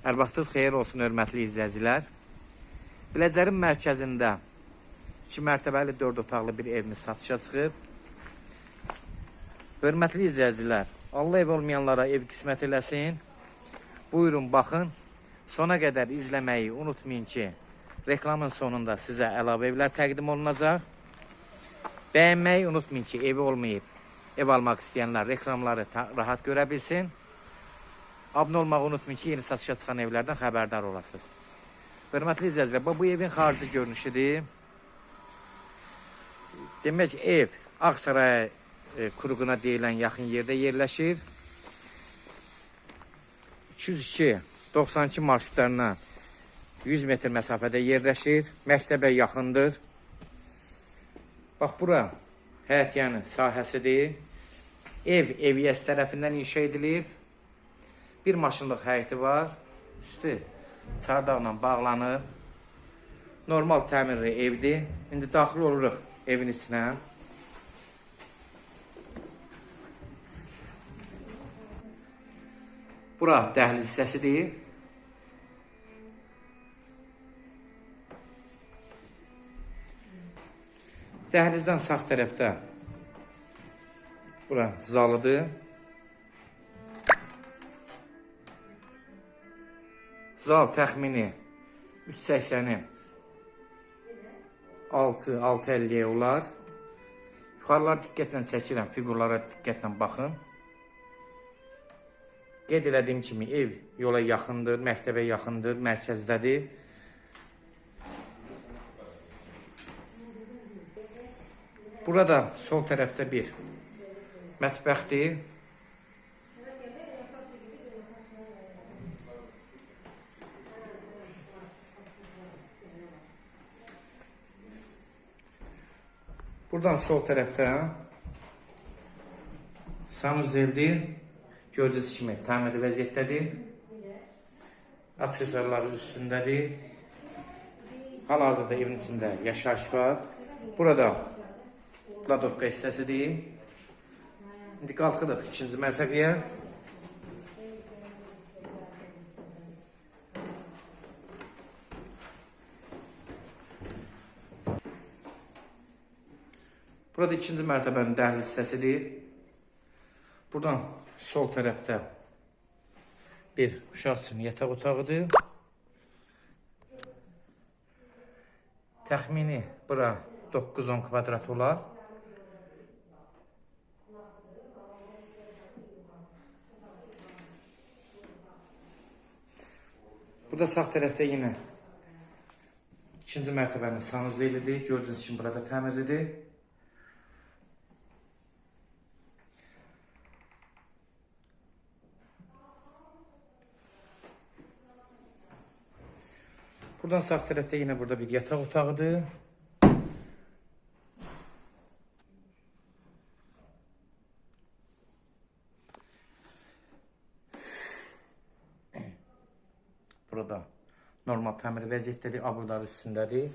Hər vaxtınız xeyir olsun, hörmətli izləyicilər. Biləcərin mərkəzində 2 mərtəbəli 4 otaqlı bir evimiz satışa çıxıb. Hörmətli izləyicilər, Allah ev olmayanlara ev qismət eləsin. Buyurun, baxın. Sona qədər izləməyi unutmayın ki, reklamın sonunda sizə əlavə evlər təqdim olunacaq. Bəyənməyi unutmayın ki, evi olmayıb, ev almaq istəyənlər reklamları rahat görə bilsin. Abunə olmağı unutmayın ki, yeni satışa çıxan evlərdən xəbərdar olasınız. Hörmətli izləyicilər, bu evin xarici görünüşüdür. Demək ev Aksaray e, kuruğuna deyilən yaxın yerdə yerləşir. 202 92 marşrutlarına 100 metr məsafədə yerləşir. Məktəbə yaxındır. Bax bura həyət yəni sahəsidir. Ev eviyyəs tərəfindən inşa edilib. Bir maşınlıq həyəti var. Üstü çardaqla bağlanıb. Normal təmirli evdir. İndi daxil oluruq evin içinə. Bura dəhliz hissəsidir. Dəhlizdən sağ tərəfdə bura zalıdır. Zal təxmini 380-i 6-650-yə olar. Yuxarıları diqqətlə çəkirəm, fiqurlara diqqətlə baxın. Qeyd elədiyim kimi ev yola yaxındır, məktəbə yaxındır, mərkəzdədir. Burada sol tərəfdə bir mətbəxdir. Buradan sol tərəfdə sanuzeldir. Gördüyünüz kimi təmirli vəziyyətdədir. Aksesuarları üstündədir. Hal-hazırda evin içində yaşayış var. Burada Ladovka hissəsidir. İndi qalxırıq ikinci mərtəbəyə. Burada ikinci mərtəbənin dəhliz hissəsidir. Buradan sol tərəfdə bir uşaq üçün yataq otağıdır. Təxmini bura 9-10 kvadrat olar. Burada sağ tərəfdə yenə ikinci mərtəbənin sanuzelidir. Gördüyünüz kimi burada təmirlidir. Buradan sağ tərəfdə yenə burada bir yataq otağıdır. Burada normal təmir vəziyyətdədir, aburlar üstündədir.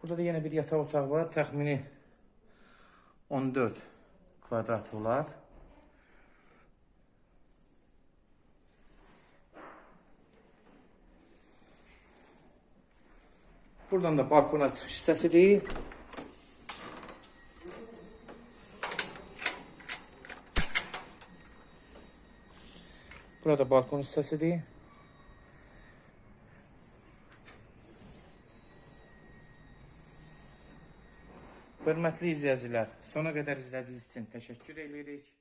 Burada da yenə bir yataq otağı var, təxmini 14 kvadrat olar. Buradan da balkona çıxış hissəsidir. Burada balkon hissəsidir. Hörmətli izləyicilər, sona qədər izlədiyiniz üçün təşəkkür edirik.